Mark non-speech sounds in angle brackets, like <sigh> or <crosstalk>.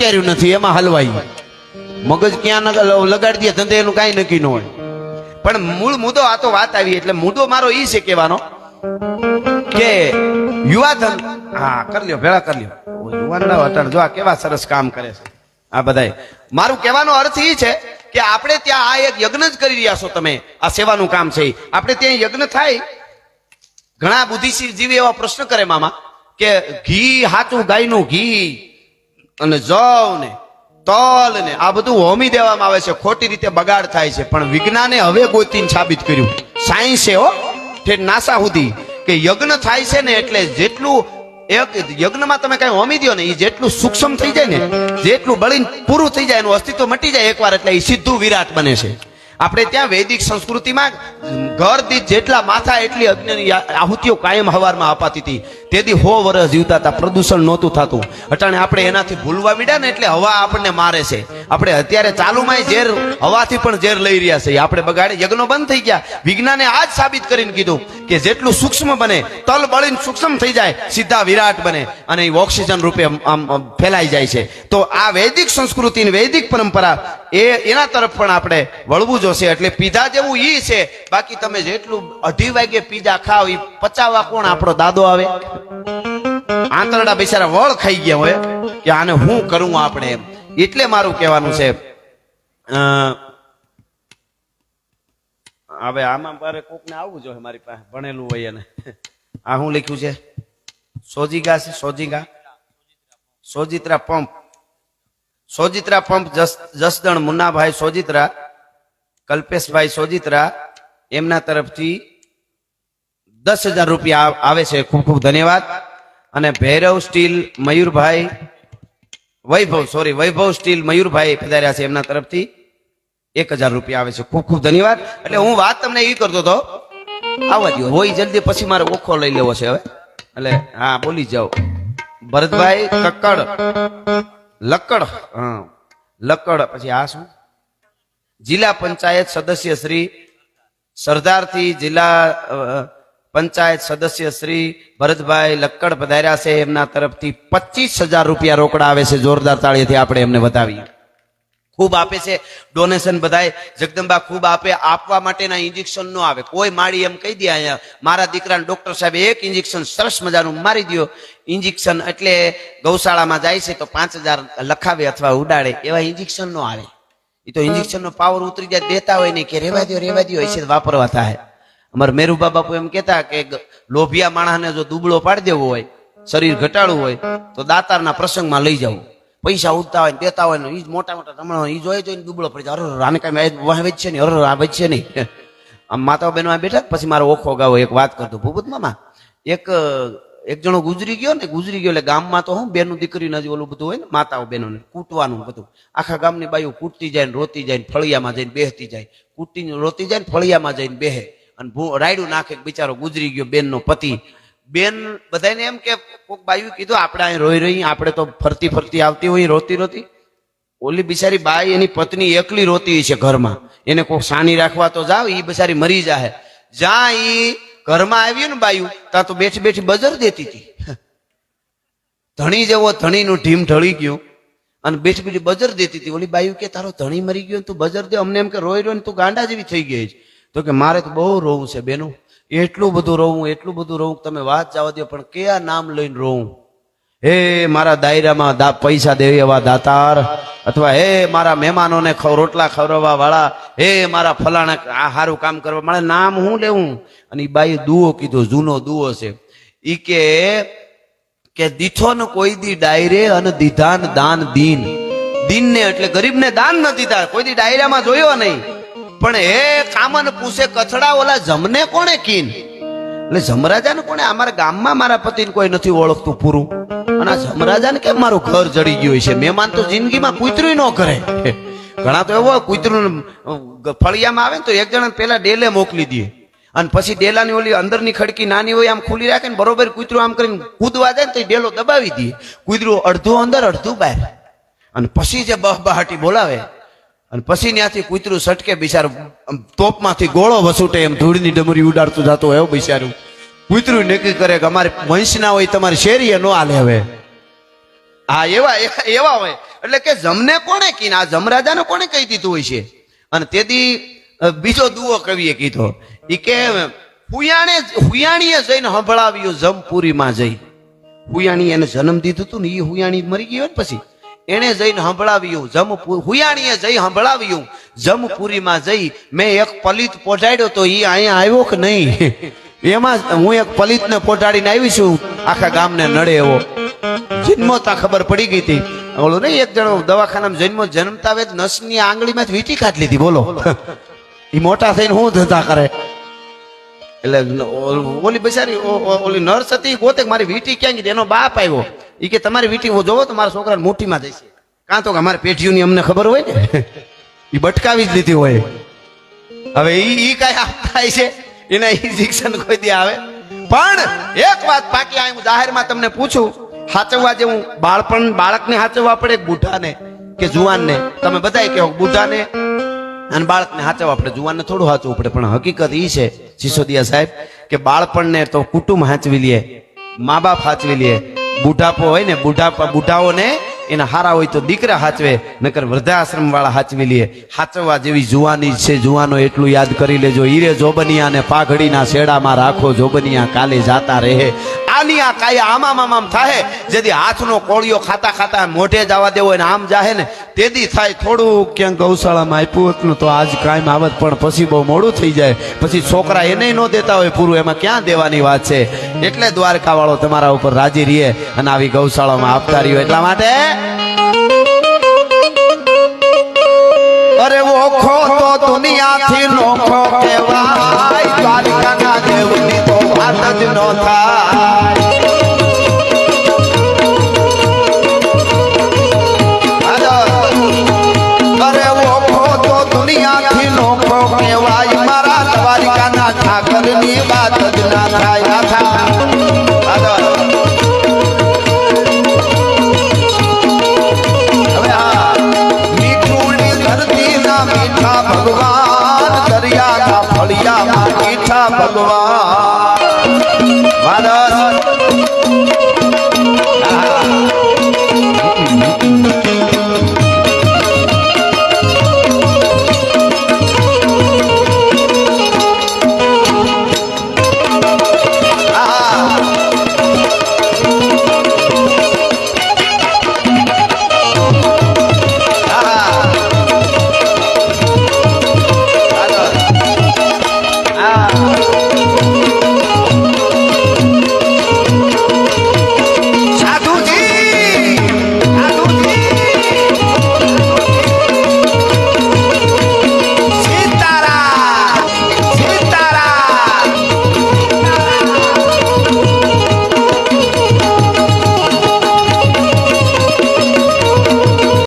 વિચાર્યું નથી, એમાં હલવાઈ. મગજ ક્યાં લગાડી દે, ધંધે એનું કાંઈ નક્કી ન હોય. પણ મૂળ મુદ્દો આ તો વાત આવી, એટલે મુદ્દો મારો ઈ છે કહેવાનો કે યુવાધન હા, કરી લ્યો, ભેળા કરી લ્યો. યુવાન ના અટાણ જો આ કેવા સરસ કામ કરે છે. આ બધાય. મારું કહેવાનો અર્થ એ છે કે આપણે ત્યાં આ એક યજ્ઞ જ કરી રહ્યા છો તમે. આ સેવાનું કામ છે આપણે ત્યાં યજ્ઞ થાય. ઘણા બુદ્ધિશીલ જીવી એવા પ્રશ્ન કરે મામા કે ઘી હાચું, ગાયનું ઘી. અને જવ ને તલ ને આ બધું હોમી દેવામાં આવે છે, ખોટી રીતે બગાડ થાય છે. પણ વિજ્ઞાને હવે ગોતીને સાબિત કર્યું. સાયન્સે હો ઠેઠ નાસા સુધી કે યજ્ઞ થાય છે ને એટલે જેટલું એક યજ્ઞમાં તમે કઈ હોમી દો ને એ જેટલું સૂક્ષ્મ થઈ જાય ને, જેટલું બળીને પૂરું થઈ જાય, એનું અસ્તિત્વ મટી જાય એકવાર એટલે એ સીધું વિરાટ બને છે. આપણે ત્યાં વૈદિક સંસ્કૃતિમાં ઘર દીઠ જેટલા માથા એટલી અગ્નિની આહુતિઓ કાયમ હવારમાં અપાતી હતી. તેથી હો વર્ષ જીવતા હતા પ્રદૂષણ નહોતું થતું. અટાણે આપણે એનાથી ભૂલવા મીડ્યા ને એટલે હવા આપણને મારે છે. આપણે અત્યારે ચાલુમાં ઝેર હવાથી પણ ઝેર લઈ રહ્યા છે. આપણે બગાડે. યજ્ઞો બંધ થઈ ગયા. વિજ્ઞાને આ જ સાબિત કરીને કીધું કે જેટલું સૂક્ષ્મ બને, તલ બળીને સૂક્ષ્મ થઈ જાય, સીધા વિરાટ બને અને એ ઓક્સિજન રૂપે આમ- ફેલાઈ જાય છે. તો આ વૈદિક સંસ્કૃતિ વૈદિક પરંપરા એ એના તરફ પણ આપણે વળવું જોશે. એટલે પીઝા જેવું ઈ છે. બાકી તમે જેટલું અઢી વાગે પીઝા ખાવ એ પચાવવા કોણ આપણો દાદો આવે? આંતરડા બિચારા વળ ખાઈ ગયા હોય. કે આને હું કરું આપણે એટલે મારું કહેવાનું છે હવે આમાં મારે કોકને આવવું જોઈએ મારી પાસે, ભણેલું હોય એને. આ શું લખ્યું છે? સોજીગા છે, સોજીગા. સોજિત્રા પંપ. સોજિત્રા પંપ જસ, જસદણ મુન્નાભાઈ સોજિત્રા, કલ્પેશભાઈ સોજિત્રા, એમના તરફથી દસ હજાર રૂપિયા આવે છે. ખૂબ ખૂબ ધન્યવાદ. અને Bhairav steel Mayurbhai, Vaibhav sorry Vaibhav steel Mayurbhai પધાર્યા છે એમના તરફથી. એક હજાર રૂપિયા આવે છે. ખૂબ ખૂબ ધન્યવાદ. એટલે હું વાત તમને એ કરતો હતો. આવવા દો હોય જલ્દી પછી મારે ઓખો લઈ લેવો છે હવે. એટલે, હા, બોલી જાઓ. ભરતભાઈ, કક્કડ, લક્કડ, હા, લક્કડ. પછી આ શું? જિલ્લા પંચાયત સદસ્ય શ્રી સરદારથી જિલ્લા પંચાયત સદસ્ય શ્રી ભરતભાઈ લક્કડ પધાર્યા છે. એમના તરફથી પચીસ હજાર રૂપિયા રોકડા આવે છે. જોરદાર તાળીથી આપણે એમને બતાવીએ ખૂબ આપે છે. ડોનેશન બધાય જગદંબા ખૂબ આપે. આપવા માટેના ઇન્જેક્શન નો આવે. કોઈ માળી એમ કહી દે અહીંયા, મારા દીકરાને ડોક્ટર સાહેબ એક ઇન્જેક્શન સરસ મજાનું મારી દ્યો. ઇન્જેક્શન એટલે ગૌશાળામાં જાય છે તો પાંચ હજાર લખાવે અથવા ઉડાડે. એવા ઇન્જેક્શન નો આવે. એ તો ઇન્જેક્શન નો પાવર ઉતરી જાય, દેતા હોય નહીં કે રેવા દો રેવા દો છે વાપરવા થાય. અમારે મેરુબા બાપુ એમ કહેતા કે લોભિયા માણસને જો દુબળો પાડી દેવો હોય, શરીર ઘટાડવું હોય, તો દાતારના પ્રસંગમાં લઈ જવું. પૈસા ઉઠતા હોય દેતા હોય ને ઈ મોટા મોટા રમણ ઈ જોઈ જોઈને દુબળો પડી જાય. અરે આને કઈ વાહ છે નહીં. અરે આ છે નહીં. <laughs> આમ માતાઓ બહેનો બેઠા પછી મારો ઓખો ગાવો એક વાત કરતો ભૂપત મામા, એક એક જણો ગુજરી ગયો ને, ગુજરી ગયો એટલે ગામમાં તો હું બેનું દીકરી નજી ઓલું બધું હોય ને, માતાઓ બહેનોને, કૂટવાનું બધું. આખા ગામની બાયું કૂટતી જાય ને, રોતી જાય ને, ફળિયામાં જઈને બેહતી જાય. કૂટીને રોતી જાય ને, ફળિયામાં જઈને બેહે. અને રાયડું નાખે બિચારો ગુજરી ગયો બેનનો પતિ. બેન બધાને એમ કે, કોક બાયું કીધું, આપણે અહીં રોઈ રહી આપણે તો ફરતી ફરતી આવતી હોય, રોતી રોતી. ઓલી બિચારી બાઈ એની પત્ની એકલી રોતી છે ઘરમાં. એને કોક સાની રાખવા તો જાવ એ બિચારી મરી જાહે. જ્યાં ઈ ઘરમાં આવ્યું ને બાયું, ત્યાં તો બેઠી બેઠી બજર દેતી હતી. ધણી જેવો ધણીનું ઢીમ ઢળી ગયું. અને બેઠી બેઠી બજર દેતી હતી. ઓલી બાયું કે, તારો ધણી મરી ગયો ને તું બજર દે. અમને એમ કે, રોઈ રોઈ તું ગાંડા જેવી થઈ ગઈ છે. તો કે, મારે તો બહુ રોવું છે, બેનું. એટલું બધું રોવું, એટલું બધું રોવું તમે વાત જવા દો પણ કયા નામ લઈને રોવું? હે મારા દાયરામાં પૈસા દે એવા દાતાર, અથવા હે મારા મહેમાનોને રોટલા ખવડાવવા વાળા, હે મારા ફલાણા આ સારું કામ કરવા મારે નામ હું લેવું? અને એ બાઈએ દુઓ કીધો, જૂનો દુઓ છે. ઈ કે કે દીઠો ને કોઈ દી ડાયરે અને દીધાન દાન દીન. દીનને એટલે ગરીબને દાન ન દીધા કોઈ દી ડાયરામાં જોયો નહીં. પણ હે કામન પૂછે, કથડા ઓલા જમને કોણે કીન? એટલે જમરાજાને કોણે? અમારા ગામમાં મારા પતિને કોઈ નથી ઓળખતું પૂરું. અને આ જમરાજાને કેમ મારું ઘર જડી ગયું છે? મહેમાન તો જિંદગીમાં કૂતરું ન કરે. ઘણા તો એવો કૂતરું ફળિયામાં આવે ને તો એક જણા પેલા ડેલે મોકલી દે. અને પછી ડેલાની ઓલી અંદરની ખડકી નાની હોય આમ ખુલી રાખે ને બરોબર કૂતરું આમ કરીને કૂદવા જાય ને તો ડેલો દબાવી દે. કૂતરું અડધું અંદર, અડધું બહાર. અને પછી જે બહબહાટી બોલાવે અને પછી ત્યાંથી કૂતરું સટકે બિચારું તોપમાંથી ગોળો વસૂટે, એમ ધૂળની ડમરી ઉડાડતું જતો હોય બિચારું. કૂતરું નક્કી કરે કે અમારે વંશના હોય, તમારી શેરીએ ન હાલે હવે. હા, એવા, એવા- હોય. એટલે કે જમને કોણે કીને, આ જમરાજાને કોણે કહી દીધું હોય છે? અને તેથી બીજો દુઓ કવિએ કીધો. એ કે, હુયાણે, હુયાણીએ જઈને સંભળાવ્યું, જમપુરીમાં જઈ હુયાણી એને જન્મ દીધું હતું ને એ હુયાણી મરી ગયો ને પછી. એને જઈને સંભળાવ્યું જમપુર હુયાણીએ જઈ સંભળાવ્યું જમપુરીમાં જઈ મેં એક પલિત પહોંચાડ્યો તો એ અહીંયા આવ્યો કે નહીં? એમાં હું એક પલિતને પહોંચાડીને આવી છું આખા ગામને નડે એવો. જન્મતા ખબર પડી ગઈ હતી. બોલો નહીં એક જણો દવાખાનામાં જન્મો જન્મતા વેદ નસની આંગળીમાં વીટી કાઢ લીધી બોલો. એ મોટા થઈને શું ધંધા કરે? એટલે ઓલી બિચારી ઓલી નર્સ હતી ગોતે મારી વીટી ક્યાં ગઈ એનો બાપ આવ્યો. એ કે તમારી વીટી હું જોવો તો મારા છોકરાને મુઠ્ઠીમાં જશે કાં તો કે અમારે પેઢીઓની અમને ખબર હોય ને? <laughs> એ બટકાવી જ લીધી હોય. હવે એ એ કઈ થાય છે? એના એ શિક્ષણ કોઈ દી આવે? પણ એક વાત બાકી આ હું જાહેરમાં તમને પૂછું. સાચવવા જેવું બાળપણ બાળકને સાચવવા પડે બુઢાને? કે જુવાનને? તમે બધાય કહો બુઢાને અને બાળકને સાચવવા પડે. જુવાનને થોડું સાચવું પડે, પણ હકીકત ઈ છે, સિસોદિયા સાહેબ, કે બાળપણને તો કુટુંબ સાચવી લે મા બાપ સાચવી લે, બુઢાપો હોય ને, બુઢાપા, બુઢાઓને એના હારા હોય તો દીકરા હાચવે, નકર વૃદ્ધાશ્રમ વાળા હાચવી લે. હાચવવા જેવી જુવાની છે, જુવાનો એટલું યાદ કરી લેજો. હીરે જોબનિયા ને પાઘડીના શેડામાં રાખો, જોબનિયા કાલે જાતા રહે. આની આ આમામ આમામ થાય જેથી હાથનો કોળિયો ખાતા ખાતા મોઢે જવા દેવો ને આમ જાહે ને, તેથી થાય થોડું ક્યાંક ગૌશાળામાં આપ્યું હતું તો આજ કાયમ આવત, પણ પછી બહુ મોડું થઈ જાય. પછી છોકરા એને ન દેતા હોય પૂરું, એમાં ક્યાં દેવાની વાત છે? એટલે દ્વારકા વાળો તમારા ઉપર રાજી રહીએ અને આવી ગૌશાળામાં આપતા રહ્યો. એટલા માટે અરે ઓખો તો દુનિયાથી નોખો કહેવાય. દ્વારકાના દેવની તો વાત જ ન થાય.